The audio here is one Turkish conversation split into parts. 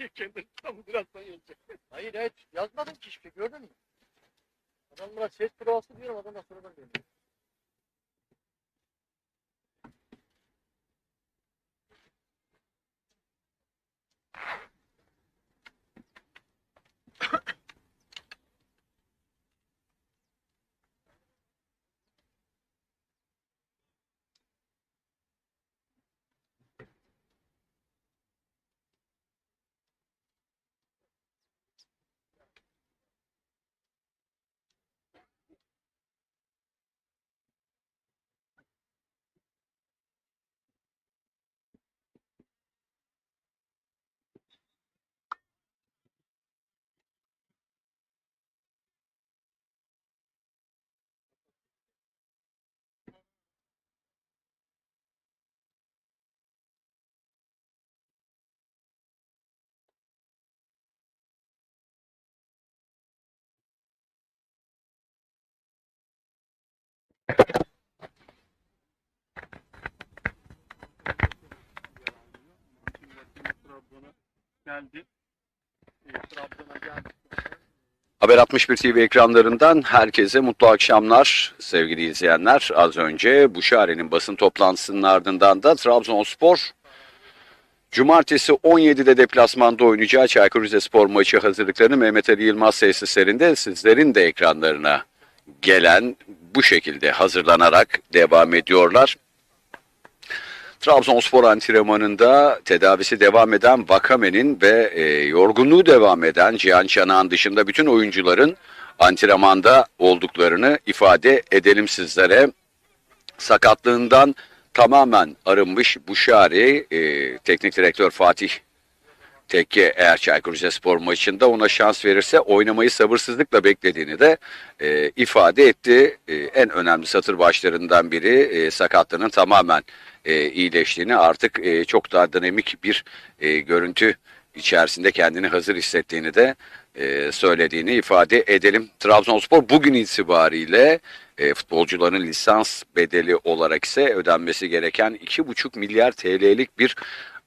Niye kendini tam birazdan yazacak? Hayır evet yazmadım ki hiçbir şey gördün mü? Adamlara ses provası diyorum adamlar sonradan geliyor. Haber 61 TV ekranlarından herkese mutlu akşamlar sevgili izleyenler. Az önce Buşare'nin basın toplantısının ardından da Trabzonspor Cumartesi 17'de deplasmanda oynayacağı Çaykur Rizespor maçı hazırlıklarını Mehmet Ali Yılmaz tesislerinde sizlerin de ekranlarına gelen bu şekilde hazırlanarak devam ediyorlar. Trabzonspor antrenmanında tedavisi devam eden Vakame'nin ve e, yorgunluğu devam eden Cihan Çanak'ın dışında bütün oyuncuların antrenmanda olduklarını ifade edelim sizlere. Sakatlığından tamamen arınmış Buşari, e, teknik direktör Fatih Tekke eğer Çaykur Rizespor maçında ona şans verirse oynamayı sabırsızlıkla beklediğini de e, ifade etti. E, en önemli satır başlarından biri e, sakatlığının tamamen e, iyileştiğini artık e, çok daha dinamik bir e, görüntü içerisinde kendini hazır hissettiğini de e, söylediğini ifade edelim. Trabzonspor bugün itibariyle e, futbolcuların lisans bedeli olarak ise ödenmesi gereken 2,5 milyar TL'lik bir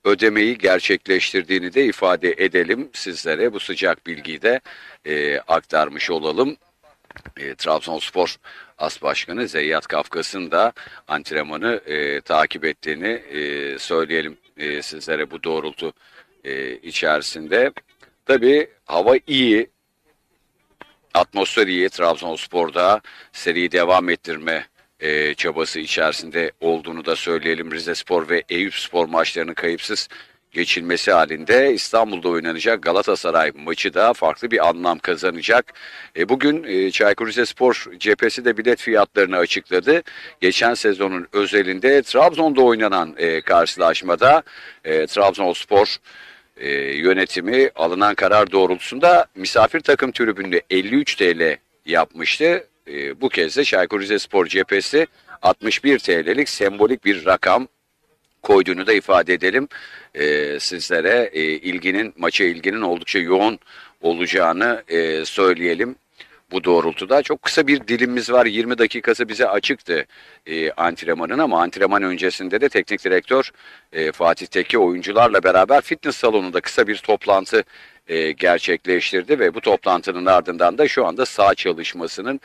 ödemeyi gerçekleştirdiğini de ifade edelim sizlere. Bu sıcak bilgiyi de e, aktarmış olalım. E, Trabzonspor As Başkanı Zeyyat Kafkas'ın da antrenmanı e, takip ettiğini e, söyleyelim e, sizlere bu doğrultu e, içerisinde. Tabii hava iyi, atmosfer iyi. Trabzonspor'da seriyi devam ettirme e, çabası içerisinde olduğunu da söyleyelim. Rizespor ve Eyüpspor maçlarının kayıpsız geçilmesi halinde İstanbul'da oynanacak Galatasaray maçı da farklı bir anlam kazanacak. E, bugün e, Çaykur Rizespor cephesi de bilet fiyatlarını açıkladı. Geçen sezonun özelinde Trabzon'da oynanan e, karşılaşmada e, Trabzonspor e, yönetimi alınan karar doğrultusunda misafir takım tribünde 53 TL yapmıştı. E, bu kez de Çaykur Rizespor cephesi 61 TL'lik sembolik bir rakam koyduğunu da ifade edelim. E, sizlere e, ilginin maça ilginin oldukça yoğun olacağını e, söyleyelim. Bu doğrultuda çok kısa bir dilimimiz var. 20 dakikası bize açıktı e, antrenmanın ama antrenman öncesinde de teknik direktör e, Fatih Tekke oyuncularla beraber fitness salonunda kısa bir toplantı e, gerçekleştirdi ve bu toplantının ardından da şu anda sağ çalışmasının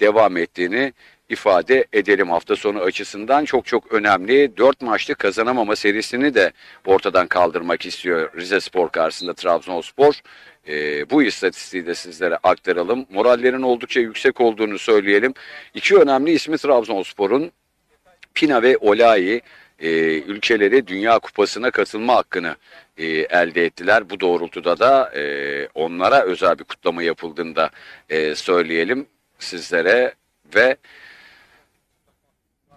devam ettiğini ifade edelim. Hafta sonu açısından çok çok önemli. 4 maçlı kazanamama serisini de ortadan kaldırmak istiyor Rize Spor karşısında Trabzonspor. Ee, bu istatistiği de sizlere aktaralım. Morallerin oldukça yüksek olduğunu söyleyelim. İki önemli ismi Trabzonspor'un Pina ve Olayi e, ülkeleri Dünya Kupası'na katılma hakkını e, elde ettiler. Bu doğrultuda da e, onlara özel bir kutlama yapıldığını da e, söyleyelim sizlere ve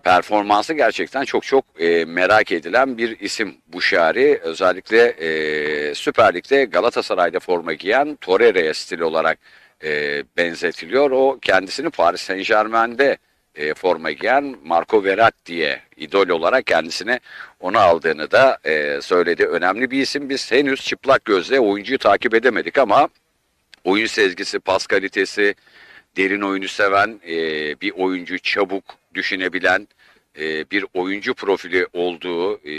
performansı gerçekten çok çok e, merak edilen bir isim Buşari. Özellikle e, Süper Lig'de Galatasaray'da forma giyen Torreira'ya stil olarak e, benzetiliyor. O kendisini Paris Saint Germain'de e, forma giyen Marco Verratti idol olarak kendisine onu aldığını da e, söyledi. Önemli bir isim. Biz henüz çıplak gözle oyuncuyu takip edemedik ama oyun sezgisi, pas kalitesi, derin oyunu seven e, bir oyuncu, çabuk düşünebilen e, bir oyuncu profili olduğu e,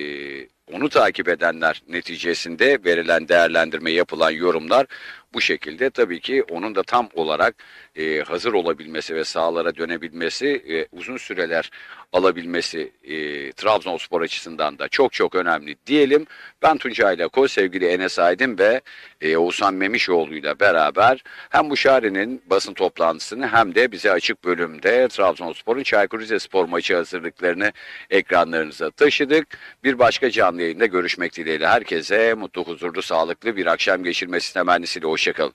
onu takip edenler neticesinde verilen değerlendirme yapılan yorumlar bu şekilde tabii ki onun da tam olarak e, hazır olabilmesi ve sahalara dönebilmesi e, uzun süreler alabilmesi e, Trabzonspor açısından da çok çok önemli diyelim. Ben Tuncay Lako, sevgili Enes Aydın ve e, Oğuzhan Memişoğlu ile beraber hem bu Şari'nin basın toplantısını hem de bize açık bölümde Trabzonspor'un Çaykur Rizespor maçı hazırlıklarını ekranlarınıza taşıdık. Bir başka canlı yayında görüşmek dileğiyle herkese mutlu, huzurlu, sağlıklı bir akşam geçirmesi temennisiyle hoşçakalın.